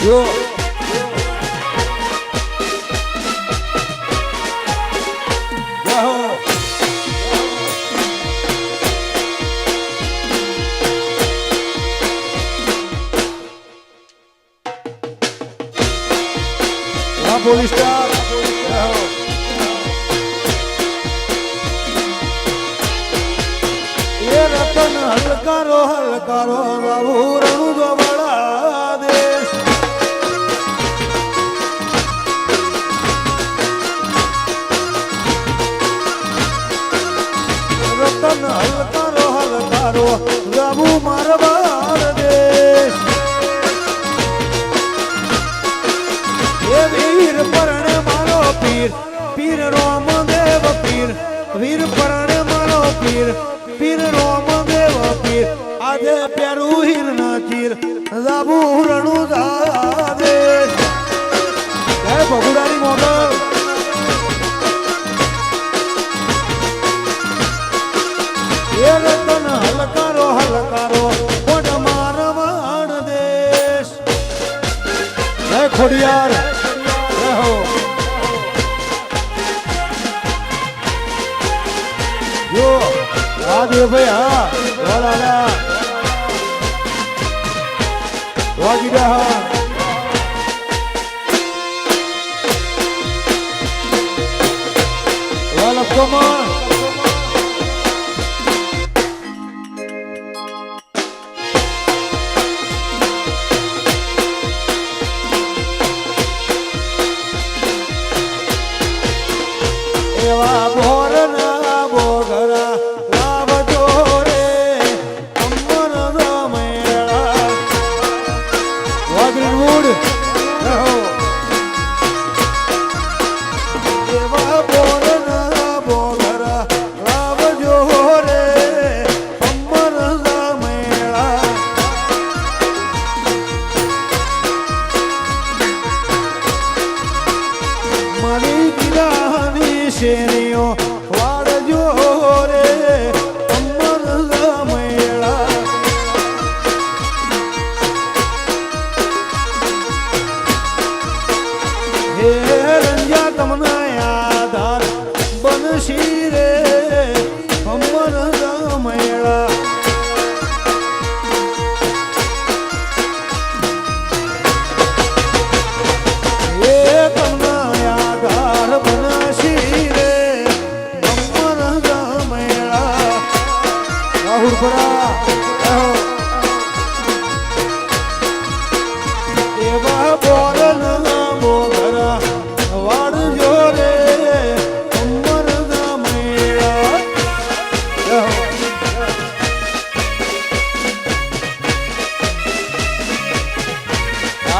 જો police staff હલકારો હલકારો બાબુ રણુ બાબા શરણ મળો પીર પીર રોમ દેવ પીર. આજે પેરું હીર ના ચીર, લાબુ રણું જાવે. હે ભગુડાની મોગલ. ખોડિયાર. જો હા દેવભાઈ હા વાલા વાગી ગયા હા. વાલા કમા એવા ભો shit in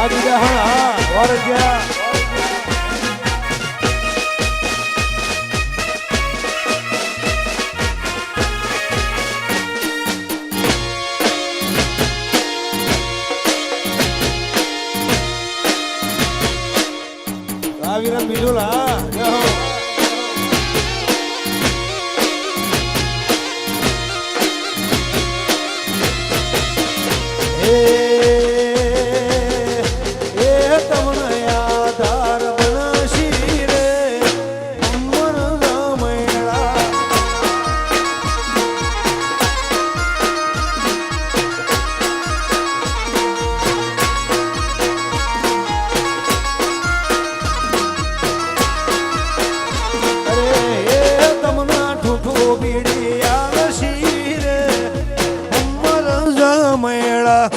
आज जहाँ और क्या રાવીરા બીજુલા હે manhã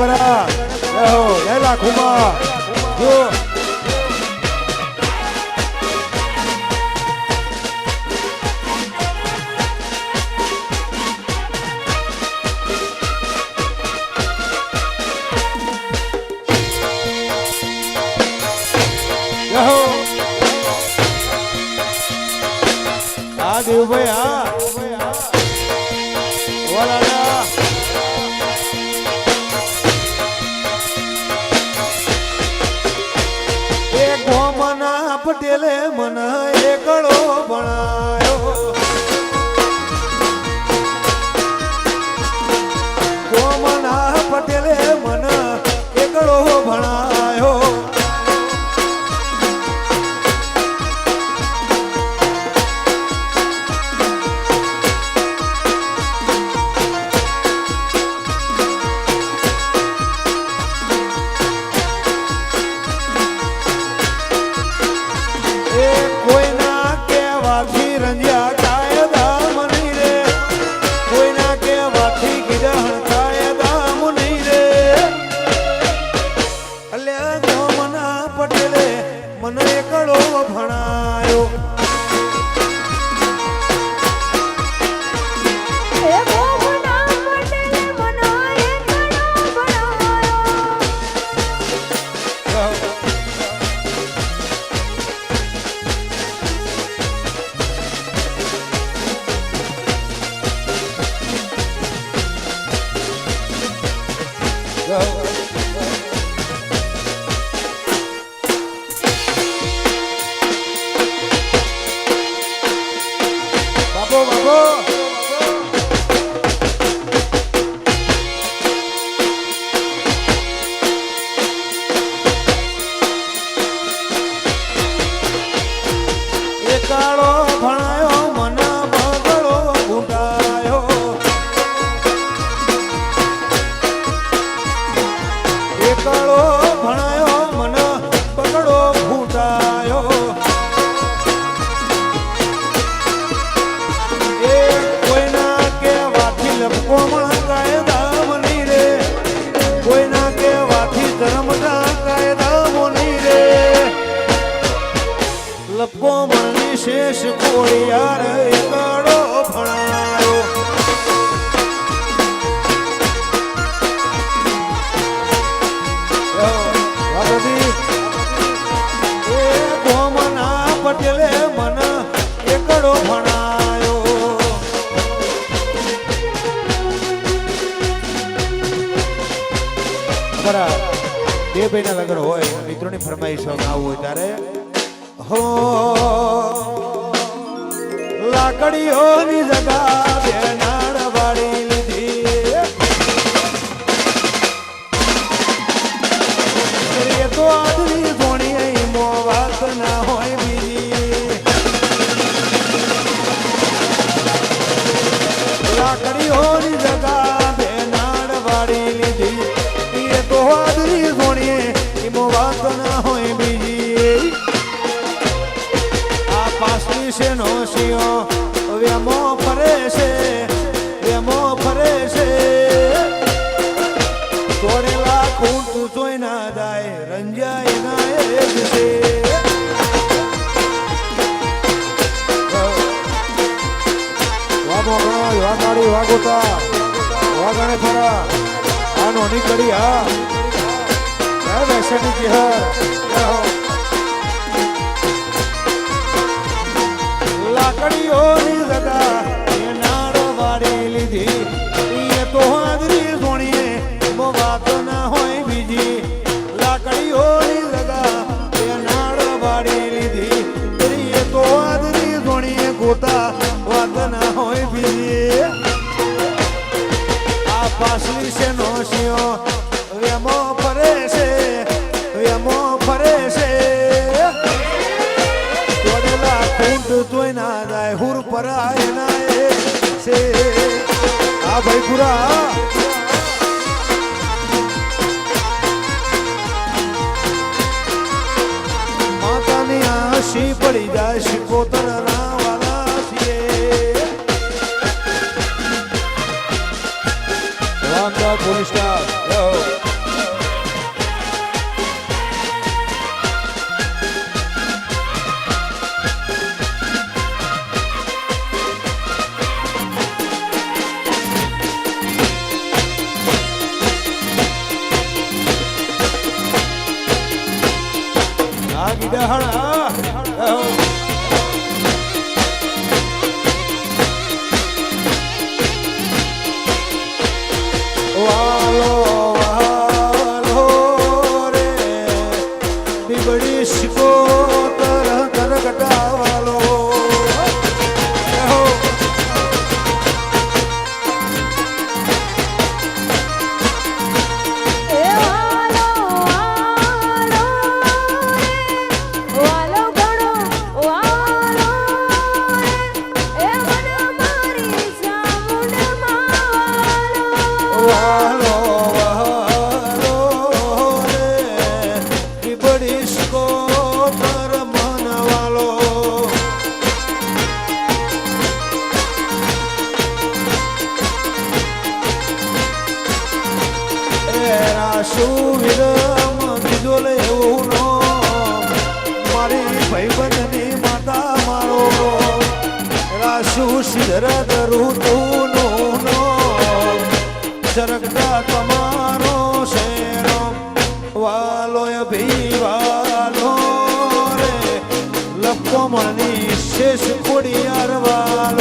ભરા જય હો જય લાખુમા જો. દેવભાઈ પટેલે મન ભાઈના લગ્ન હોય, મિત્રોની ફરમાઈશ આવું હોય ત્યારે. હો, લાકડીઓની જગા બેનાણ વાળી લીધી. તો આદમી વિષનો શિયો. વેમો ફરે છે વેમો ફરે છે. તોડેલા ખૂંટ જોઈ ના દાય, રંજાય ના એ જ છે. વાગો ગણાય, વાગાડી, વાગોતા. વાગણે ખરા. આનો નીકળી હા. વેસની જી હા. વાળીઓની સદા નાળ વાળી લીધી. આ ભયપુરા માતાની આશી પડી જાય શિકોતર 好好啊 મણની શેષ કોડી વાલો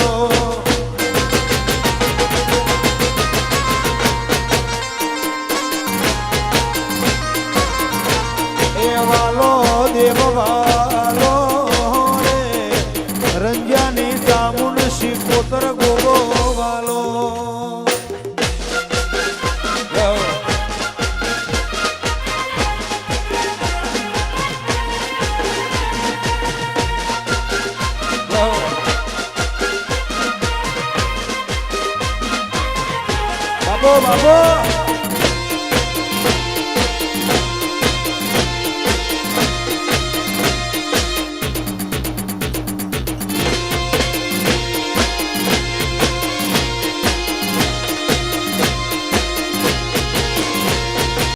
બાબો બાબો